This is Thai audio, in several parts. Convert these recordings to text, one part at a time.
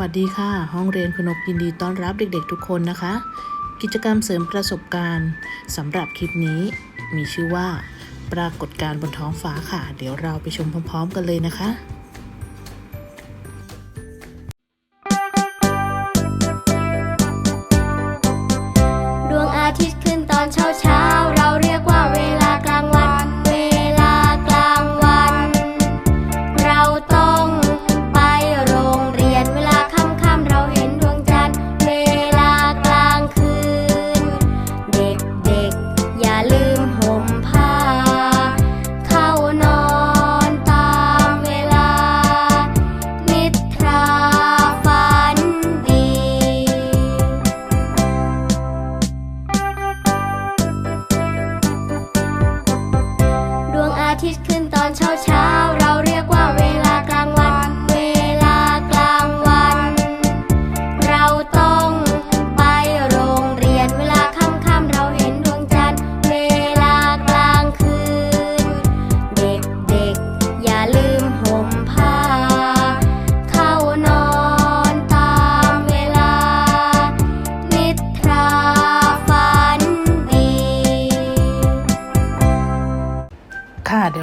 วัสดีค่ะ ห้องเรียนคุณนกยินดีต้อนรับเด็กๆทุกคนนะคะ กิจกรรมเสริมประสบการณ์สำหรับคลิปนี้ มีชื่อว่า ปรากฏการณ์บนท้องฟ้าค่ะ เดี๋ยวเราไปชมพร้อม ๆ กันเลยนะคะ เช้าเช้าเราเรียกว่าเวลากลางวัน เวลากลางวัน เราต้อง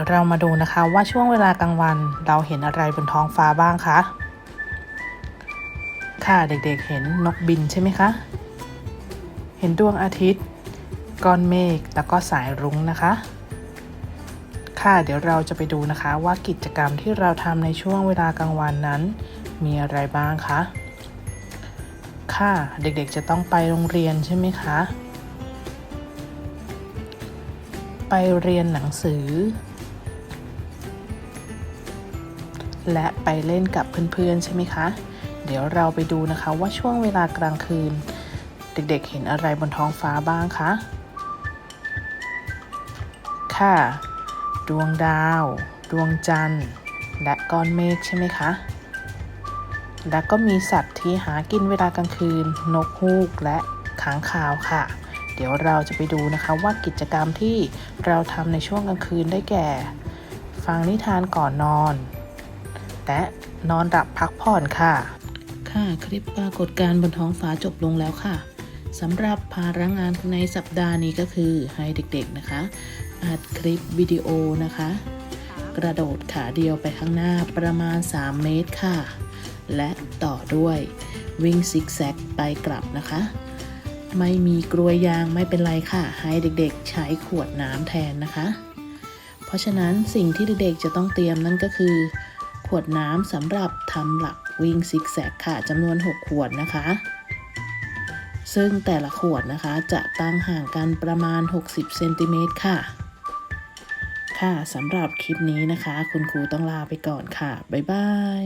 เดี๋ยวเรามาดูนะคะว่าช่วงเวลากลางวันเราเห็นอะไรบนท้องฟ้าบ้างคะ ค่ะเด็กๆเห็นนกบินใช่ไหมคะ เห็นดวงอาทิตย์ ก้อนเมฆแล้วก็สายรุ้งนะคะ ค่ะเดี๋ยวเราจะไปดูนะคะว่ากิจกรรมที่เราทำในช่วงเวลากลางวันนั้น มีอะไรบ้างคะค่ะเด็กๆจะต้องไปโรงเรียนใช่ไหมคะ ไปเรียนหนังสือ และไปเล่นกับเพื่อนๆใช่ไหมคะ เดี๋ยวเราไปดูนะคะว่าช่วงเวลากลางคืน เด็กๆเห็นอะไรบนท้องฟ้าบ้างคะ ค่ะ ดวงดาว ดวงจันทร์ และก้อนเมฆใช่ไหมคะและก็มีสัตว์ที่หากินเวลากลางคืน นกฮูกและค้างคาวค่ะ เดี๋ยวเราจะไปดูนะคะว่ากิจกรรมที่เราทำในช่วงกลางคืนได้แก่ ฟังนิทานก่อนนอน และนอนหลับพักผ่อนค่ะ ค่ะคลิปปรากฏการบนท้องฟ้าจบลงแล้วค่ะสำหรับภาระงานในสัปดาห์นี้ก็คือให้เด็กๆนะคะอัดคลิปวิดีโอนะคะ กระโดดขาเดียวไปข้างหน้าประมาณ 3 เมตรค่ะ และต่อด้วยวิ่งซิกแซกไปกลับนะคะ ไม่มีกลวยยางไม่เป็นไรค่ะ ให้เด็กๆใช้ขวดน้ำแทนนะคะ เพราะฉะนั้นสิ่งที่เด็กๆจะต้องเตรียมนั่นก็คือ วดน้ำสำหรับทำหลักวิ่งซิกแซกค่ะจำนวน 6 ขวดนะคะ ซึ่งแต่ละขวดนะคะจะตั้งห่างกันประมาณ 60เซนติเมตรค่ะ ค่ะสำหรับคลิปนี้นะคะ คุณครูต้องลาไปก่อนค่ะ บ๊ายบาย